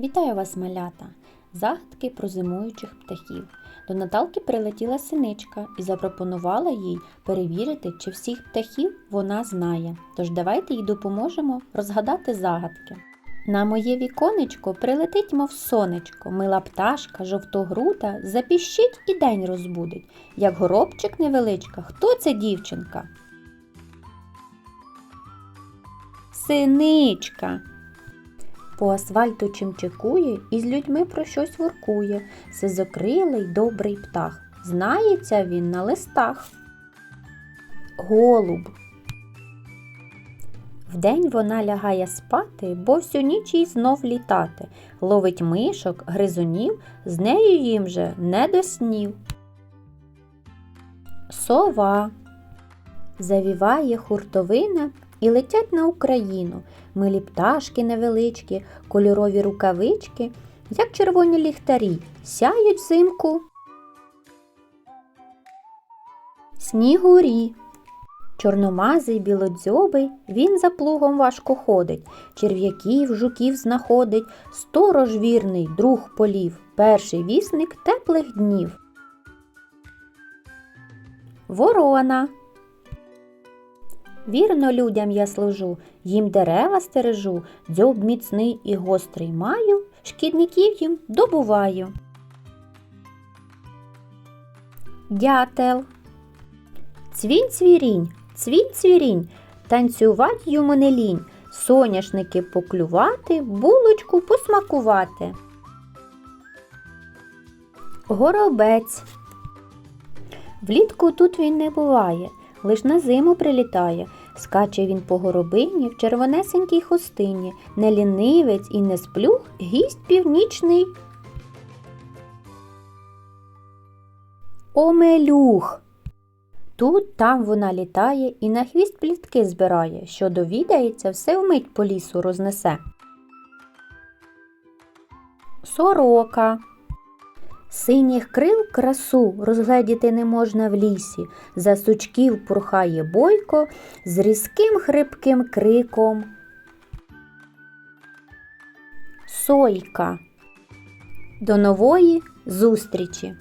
Вітаю вас, малята! Загадки про зимуючих птахів. До Наталки прилетіла синичка і запропонувала їй перевірити, чи всіх птахів вона знає. Тож давайте їй допоможемо розгадати загадки. На моє віконечко прилетить, мов сонечко, мила пташка, жовтогрута, запіщить і день розбудить. Як горобчик невеличка, хто це дівчинка? Синичка. По асфальту чимчикує і з людьми про щось воркує. Сизокрилий добрий птах. Знається він на листах. Голуб. Вдень вона лягає спати, бо всю ніч їй знов літати. Ловить мишок, гризунів, з нею їм же не до снів. Сова. Завіває хуртовина і летять на Україну. Милі пташки невеличкі, кольорові рукавички, як червоні ліхтарі, сяють взимку. Снігурі. Чорномазий білодзьобий, він за плугом важко ходить, черв'яків, жуків знаходить, сторож вірний, друг полів, перший вісник теплих днів. Ворона. Вірно людям я служу, їм дерева стережу, дзьоб міцний і гострий маю, шкідників їм добуваю. Дятел. Цвінь цвірінь, цвінь цвірінь, танцювать йому не лінь, соняшники поклювати, булочку посмакувати. Горобець. Влітку тут він не буває, лиш на зиму прилітає. Скаче він по горобині в червонесенькій хустині, не лінивець і не сплюх, гість північний. Омелюх. Тут там вона літає і на хвіст плітки збирає, що довідається, все вмить по лісу рознесе. Сорока. Синіх крил красу розгледіти не можна в лісі, за сучків пурхає бойко з різким хрипким криком. Сойка. До нової зустрічі!